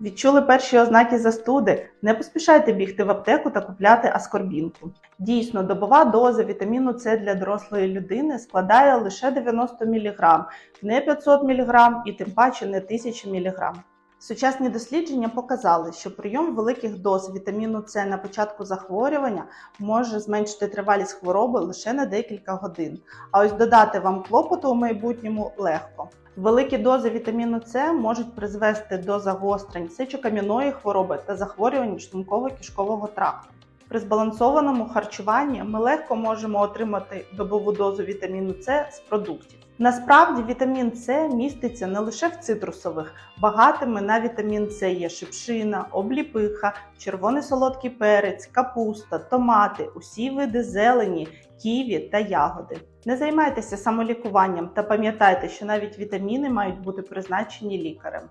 Відчули перші ознаки застуди? Не поспішайте бігти в аптеку та купляти аскорбінку. Дійсно, добова доза вітаміну С для дорослої людини складає лише 90 мг, не 500 мг і тим паче не 1000 мг. Сучасні дослідження показали, що прийом великих доз вітаміну С на початку захворювання може зменшити тривалість хвороби лише на декілька годин. А ось додати вам клопоту у майбутньому легко. Великі дози вітаміну С можуть призвести до загострень сечокам'яної хвороби та захворювань шлунково-кишкового тракту. При збалансованому харчуванні ми легко можемо отримати добову дозу вітаміну С з продуктів. Насправді вітамін С міститься не лише в цитрусових, багатими на вітамін С є шипшина, обліпиха, червоний солодкий перець, капуста, томати, усі види зелені, ківі та ягоди. Не займайтеся самолікуванням та пам'ятайте, що навіть вітаміни мають бути призначені лікарем.